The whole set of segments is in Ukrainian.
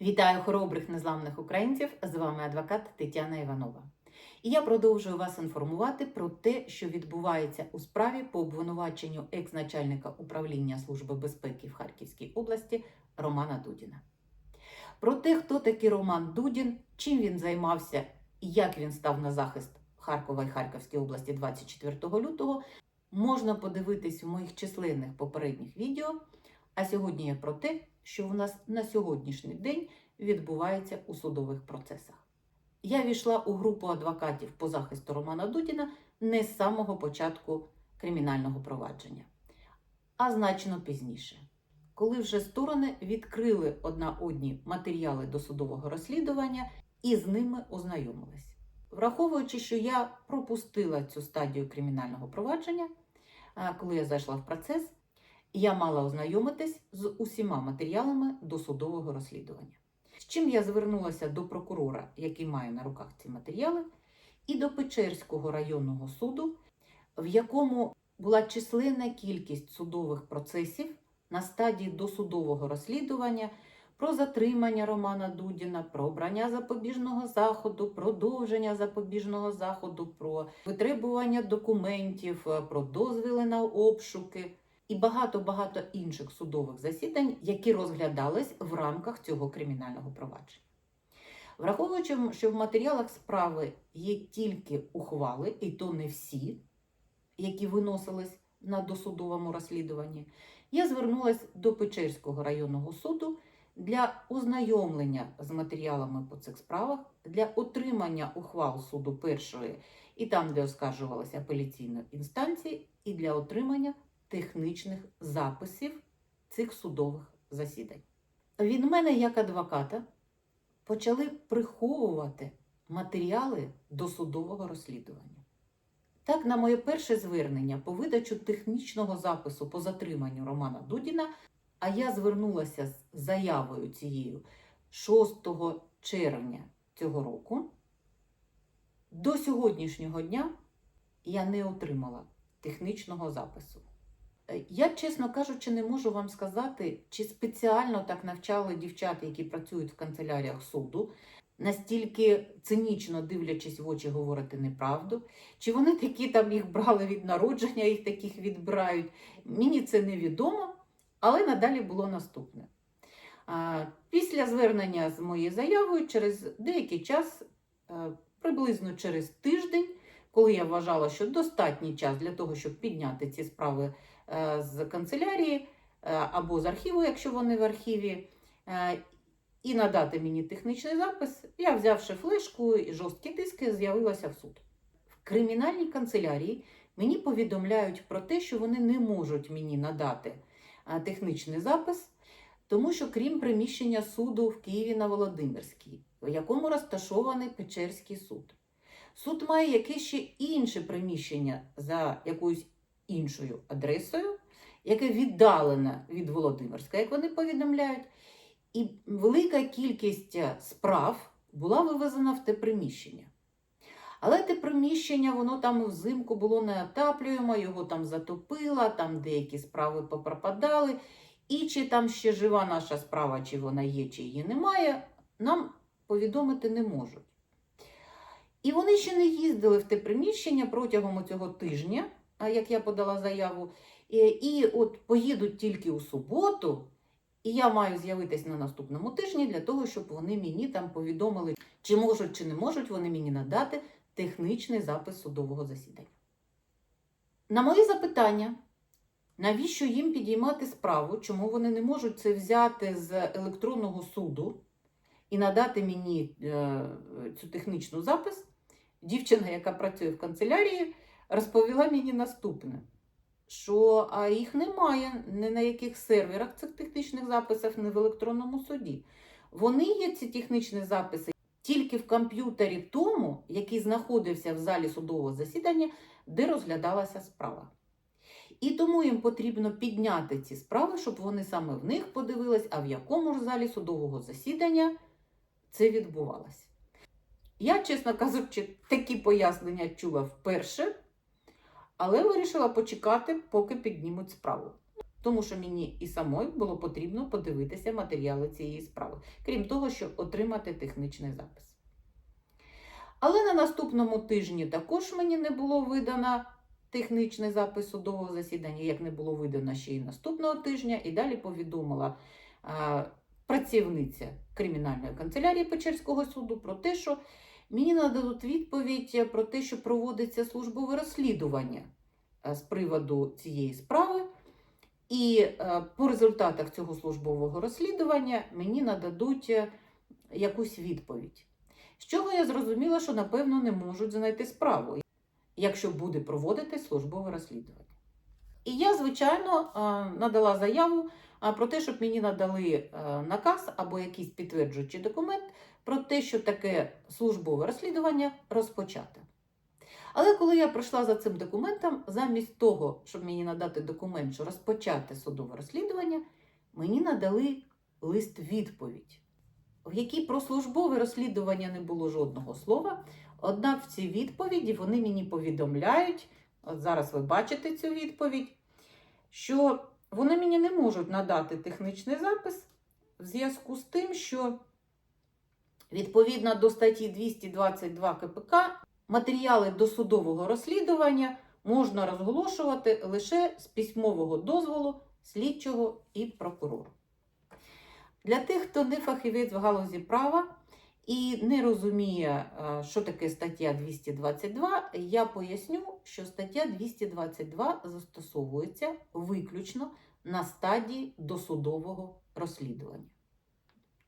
Вітаю хоробрих незламних українців! З вами адвокат Тетяна Іванова. І я продовжую вас інформувати про те, що відбувається у справі по обвинуваченню екс-начальника управління Служби безпеки в Харківській області Романа Дудіна. Про те, хто такий Роман Дудін, чим він займався і як він став на захист Харкова і Харківській області 24 лютого, можна подивитись в моїх численних попередніх відео. А сьогодні я про те, що в нас на сьогоднішній день відбувається у судових процесах. Я війшла у групу адвокатів по захисту Романа Дудіна не з самого початку кримінального провадження, а значно пізніше, коли вже сторони відкрили одна одні матеріали досудового розслідування і з ними ознайомились. Враховуючи, що я пропустила цю стадію кримінального провадження, коли я зайшла в процес, я мала ознайомитись з усіма матеріалами досудового розслідування. З чим я звернулася до прокурора, який має на руках ці матеріали, і до Печерського районного суду, в якому була численна кількість судових процесів на стадії досудового розслідування про затримання Романа Дудіна, про обрання запобіжного заходу, продовження запобіжного заходу, про витребування документів, про дозвіли на обшуки і багато-багато інших судових засідань, які розглядались в рамках цього кримінального провадження. Враховуючи, що в матеріалах справи є тільки ухвали, і то не всі, які виносились на досудовому розслідуванні, я звернулася до Печерського районного суду для ознайомлення з матеріалами по цих справах, для отримання ухвал суду першої і там, де оскаржувалася апеляційної інстанції, і для отримання технічних записів цих судових засідань. Від мене, як адвоката, почали приховувати матеріали досудового розслідування. Так, на моє перше звернення по видачу технічного запису по затриманню Романа Дудіна, а я звернулася з заявою цією 6 червня цього року, до сьогоднішнього дня я не отримала технічного запису. Е, Я, чесно кажучи, не можу вам сказати, чи спеціально так навчали дівчат, які працюють в канцеляріях суду, настільки цинічно дивлячись в очі говорити неправду, чи вони такі там їх брали від народження, їх таких відбирають. Мені це невідомо, але надалі було наступне. Після звернення з моєю заявою, через деякий час, е, приблизно через тиждень, коли я вважала, що достатній час для того, щоб підняти ці справи е, з канцелярії е, або з архіву, якщо вони в архіві, е, і надати мені технічний запис, я, взявши флешку і жорсткі диски, з'явилася в суд. В кримінальній канцелярії мені повідомляють про те, що вони не можуть мені надати технічний запис, тому що крім приміщення суду в Києві на Володимирській, в якому розташований Печерський суд. Суд має якесь ще інше приміщення за якоюсь іншою адресою, яке віддалене від Володимирська, як вони повідомляють. І велика кількість справ була вивезена в те приміщення. Але те приміщення, воно там взимку було неотаплюємо, його там затопило, там деякі справи попропадали. І чи там ще жива наша справа, чи вона є, чи її немає, нам повідомити не можуть. І вони ще не їздили в те приміщення протягом цього тижня, як я подала заяву. І, от поїдуть тільки у суботу, і я маю з'явитися на наступному тижні для того, щоб вони мені там повідомили, чи можуть, чи не можуть вони мені надати технічний запис судового засідання. На мої запитання, навіщо їм підіймати справу, чому вони не можуть це взяти з електронного суду і надати мені е, цю технічну запис, дівчина, яка працює в канцелярії, розповіла мені наступне. Що їх немає ні на яких серверах цих технічних записів, ні в електронному суді. Вони є ці технічні записи тільки в комп'ютері тому, який знаходився в залі судового засідання, де розглядалася справа. І тому їм потрібно підняти ці справи, щоб вони саме в них подивились, а в якому ж залі судового засідання це відбувалося. Я, чесно кажучи, такі пояснення чула вперше, але вирішила почекати, поки піднімуть справу. тому що мені і самої було потрібно подивитися матеріали цієї справи, крім того, щоб отримати технічний запис. Але на наступному тижні також мені не було видано технічний запис судового засідання, як не було видано ще й наступного тижня, і далі повідомила працівниця кримінальної канцелярії Печерського суду про те, що мені нададуть відповідь про те, що проводиться службове розслідування з приводу цієї справи. І по результатах цього службового розслідування мені нададуть е, якусь відповідь. З чого я зрозуміла, що напевно не можуть знайти справу, якщо буде проводити службове розслідування. І я, звичайно, е, надала заяву про те, щоб мені надали е, наказ або якийсь підтверджуючий документ про те, що таке службове розслідування розпочати. Але коли я прийшла за цим документом, замість того, щоб мені надати документ, що розпочати судове розслідування, мені надали лист відповідь, в якій про службове розслідування не було жодного слова. Однак в цій відповіді вони мені повідомляють, от зараз ви бачите цю відповідь, що вони мені не можуть надати технічний запис в зв'язку з тим, що відповідно до статті 222 КПК матеріали досудового розслідування можна розголошувати лише з письмового дозволу слідчого і прокурора. Для тих, хто не фахівець в галузі права і не розуміє, е, що таке стаття 222, я поясню, що стаття 222 застосовується виключно на стадії досудового розслідування.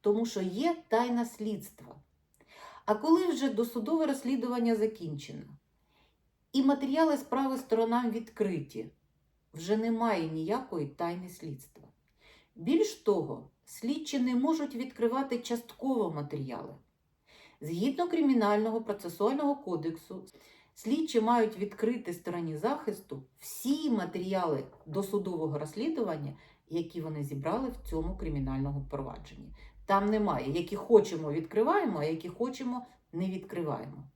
Тому що є тайна слідства. А коли вже досудове розслідування закінчено, і матеріали справи сторонам відкриті, вже немає ніякої тайни слідства. Більш того, слідчі не можуть відкривати частково матеріали. Згідно Кримінального процесуального кодексу, слідчі мають відкрити стороні захисту всі матеріали досудового розслідування, які вони зібрали в цьому кримінальному провадженні. Там немає, які хочемо відкриваємо, а які хочемо не відкриваємо.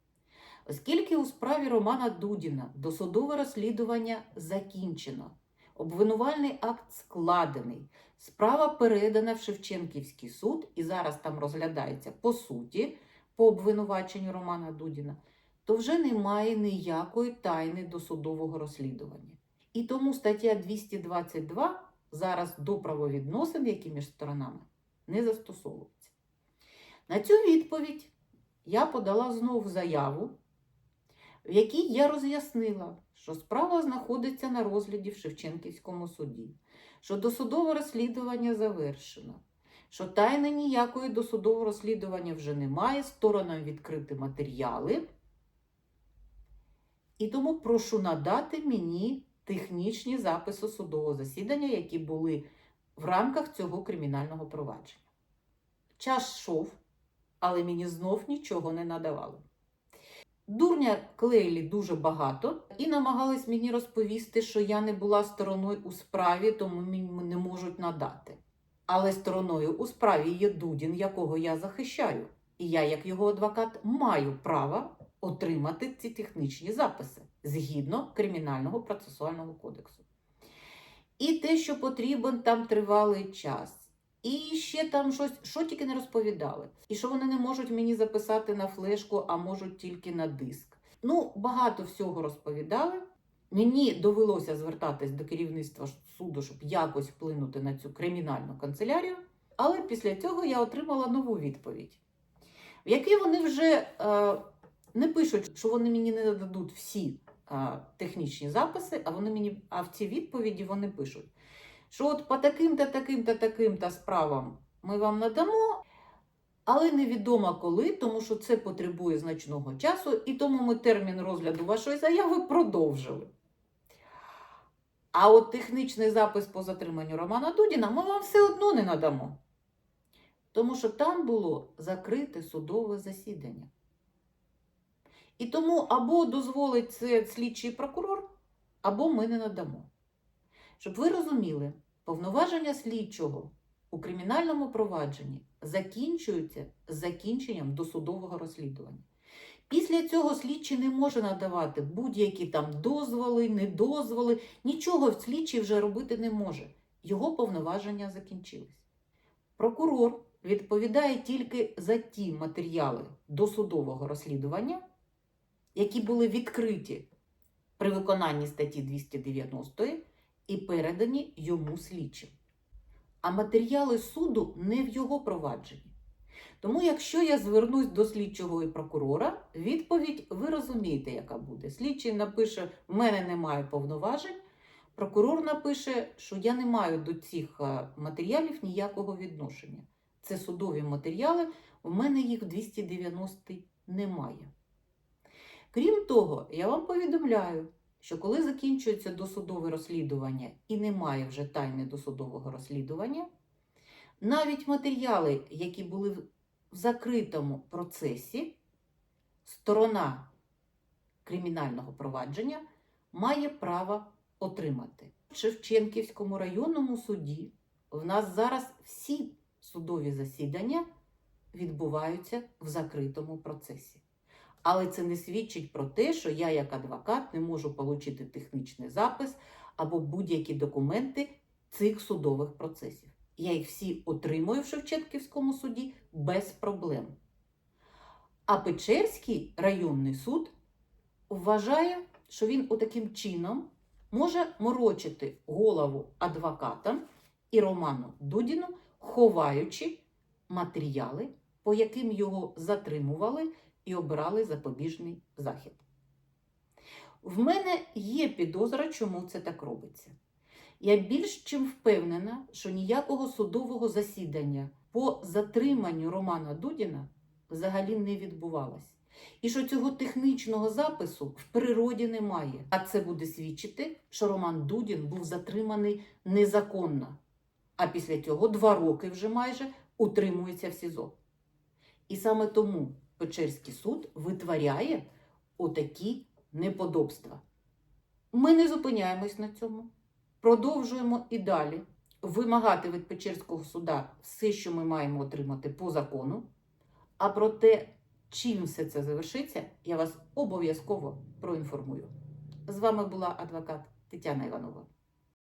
Оскільки у справі Романа Дудіна досудове розслідування закінчено, обвинувальний акт складений, справа передана в Шевченківський суд і зараз там розглядається по суті по обвинуваченню Романа Дудіна, то вже немає ніякої тайни досудового розслідування. І тому стаття 222 зараз до правовідносин, які між сторонами, не застосовується. На цю відповідь я подала знову заяву, в якій я роз'яснила, що справа знаходиться на розгляді в Шевченківському суді, що досудове розслідування завершено, що тайни ніякої досудового розслідування вже немає, сторонам відкрити матеріали. І тому прошу надати мені технічні записи судового засідання, які були в рамках цього кримінального провадження. Час йшов, але мені знов нічого не надавали. Дурня клеїли дуже багато і намагались мені розповісти, що я не була стороною у справі, тому мені не можуть надати. Але стороною у справі є Дудін, якого я захищаю. І я, як його адвокат, маю право отримати ці технічні записи згідно Кримінального процесуального кодексу. І те, що потрібен там тривалий час. І ще там щось, що тільки не розповідали. І що вони не можуть мені записати на флешку, а можуть тільки на диск. Ну, багато всього розповідали. Мені довелося звертатись до керівництва суду, щоб якось вплинути на цю кримінальну канцелярію. Але після цього я отримала нову відповідь, в якій вони вже е, не пишуть, що вони мені не нададуть всі е, технічні записи, а вони мені, а в цій відповіді вони пишуть що от по таким-то, таким-то, таким-то справам ми вам надамо, але невідомо коли, тому що це потребує значного часу, і тому ми термін розгляду вашої заяви продовжили. А от технічний запис по затриманню Романа Дудіна ми вам все одно не надамо. Тому що там було закрите судове засідання. І тому або дозволить це слідчий прокурор, або ми не надамо. Щоб ви розуміли, повноваження слідчого у кримінальному провадженні закінчуються з закінченням досудового розслідування. Після цього слідчий не може надавати будь-які там дозволи, недозволи, нічого слідчий вже робити не може. його повноваження закінчились. Прокурор відповідає тільки за ті матеріали досудового розслідування, які були відкриті при виконанні статті 290 і передані йому слідчим. А матеріали суду не в його провадженні. Тому, якщо я звернусь до слідчого і прокурора, відповідь ви розумієте, яка буде. Слідчий напише: в мене немає повноважень. Прокурор напише, що я не маю до цих е, матеріалів ніякого відношення. Це судові матеріали, в мене їх в 290 немає. Крім того, я вам повідомляю, що коли закінчується досудове розслідування і немає вже тайни досудового розслідування, навіть матеріали, які були в закритому процесі, сторона кримінального провадження має право отримати. В Шевченківському районному суді в нас зараз всі судові засідання відбуваються в закритому процесі. Але це не свідчить про те, що я, як адвокат, не можу отримати технічний запис або будь-які документи цих судових процесів. Я їх всі отримую в Шевченківському суді без проблем. А Печерський районний суд вважає, що він отаким чином може морочити голову адвокатам і Роману Дудіну, ховаючи матеріали, по яким його затримували і обирали запобіжний захід. В мене є підозра, чому це так робиться. Я більш чим впевнена, що ніякого судового засідання по затриманню Романа Дудіна взагалі не відбувалось. І що цього технічного запису в природі немає. А це буде свідчити, що Роман Дудін був затриманий незаконно. А після цього два роки вже майже утримується в СІЗО. І саме тому Печерський суд витворяє отакі неподобства. Ми не зупиняємось на цьому. Продовжуємо і далі вимагати від Печерського суда все, що ми маємо отримати по закону. А про те, чим все це завершиться, я вас обов'язково проінформую. З вами була адвокат Тетяна Іванова.